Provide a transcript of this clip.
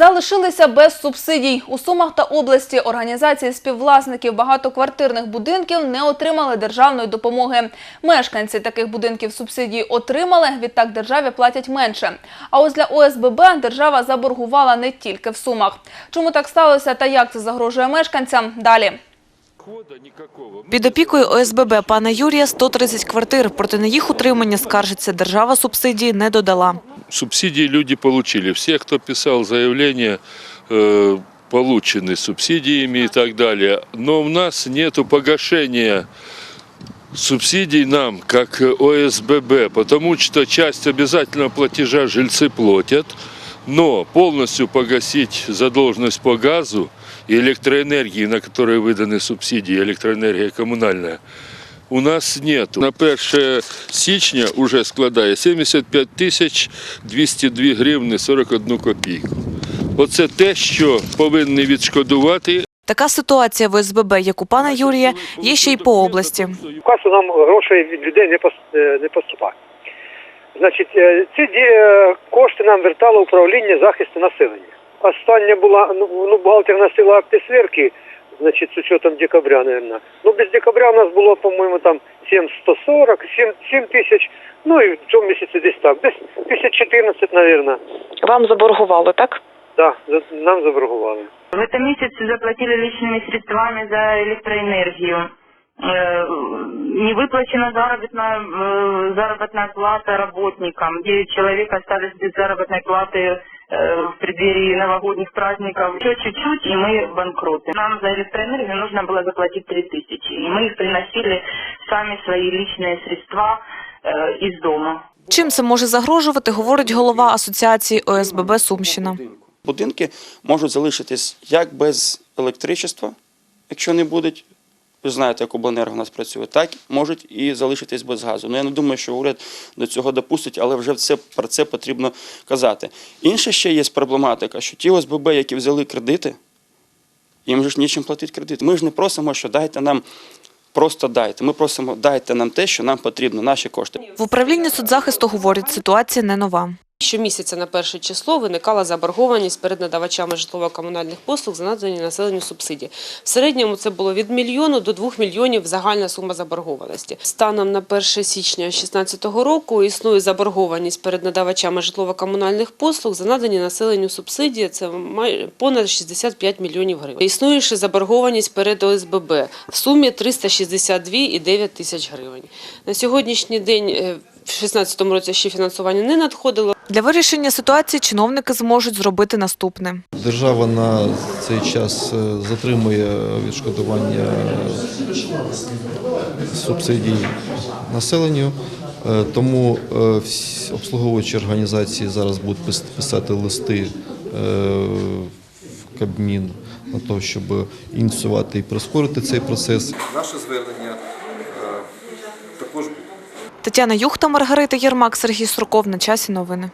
Залишилися без субсидій. У Сумах та області організації співвласників багатоквартирних будинків не отримали державної допомоги. Мешканці таких будинків субсидії отримали, відтак державі платять менше. А ось для ОСББ держава заборгувала не тільки в Сумах. Чому так сталося та як це загрожує мешканцям? Далі. Під опікою ОСББ пана Юрія 130 квартир. Проти на їх утримання скаржиться. Держава субсидії не додала. Субсидии люди получили. Все, кто писал заявление, э, получены субсидиями и так далее. Но у нас нет погашения субсидий нам, как ОСББ, потому что часть обязательного платежа жильцы платят, но полностью погасить задолженность по газу и электроэнергии, на которые выданы субсидии, электроэнергия коммунальная, у нас нет. На 1 січня уже складає 75 тисяч 202 гривни 41 копійку. Оце те, що повинні відшкодувати. Така ситуація в ОСББ, як у пана Юрія, є ще й по області. В касу нам грошей від людей не пос- е, не поступає. Значить, е, ці ді- е, кошти нам вертало управління захисту населення. Остання була, ну, ну бухгалтер носила акти сверки, значить, з учетом декабря, наверное. Ну, без декабря у нас було, по-моєму, там 7140, 7, 7 тисяч, ну і в цьому місяці десь так, десь 1014, наверное. Вам заборгували, так? Да, за- нам заборгували. В этом месяце заплатили личными средствами за электроэнергию. Э, Не выплачена заработная, э, заработная плата работникам. Девять человек остались без заработной платы э, в преддверии новогодних праздников. Еще чуть-чуть, и мы банкроты. Нам за электроэнергию нужно было заплатить 3 тысячи. И мы их приносили сами свои личные средства э, из дома. Чим це може загрожувати, говорить голова асоціації ОСББ Сумщина. Будинки можуть залишитись як без електричества, якщо не будуть. ви знаєте, як обленерго у нас працює, так можуть і залишитись без газу. Ну я не думаю, що уряд до цього допустить, але вже це, про це потрібно казати. Інше ще є проблематика, що ті ОСББ, які взяли кредити, їм же ж нічим платити кредит. Ми ж не просимо, що дайте нам, просто дайте. Ми просимо, дайте нам те, що нам потрібно, наші кошти. В управлінні соцзахисту говорять, ситуація не нова. Щомісяця на перше число виникала заборгованість перед надавачами житлово-комунальних послуг за надані населенню субсидії. В середньому це було від мільйону до двох мільйонів загальна сума заборгованості. Станом на 1 січня 2016 року існує заборгованість перед надавачами житлово-комунальних послуг за надані населенню субсидії. Це понад 65 мільйонів гривень. Існує ще заборгованість перед ОСББ в сумі 362,9 тисяч гривень. На сьогоднішній день е, 2016 році ще фінансування не надходило. Для вирішення ситуації чиновники зможуть зробити наступне. Держава на цей час е, затримує відшкодування субсидій населенню, Е, тому е, всі обслуговуючі організації зараз будуть пис- писати листи в Кабмін на те, щоб ініціювати і прискорити цей процес. Наше звернення також Тетяна Юхта, Маргарита Єрмак, Сергій Сурков. На часі новини.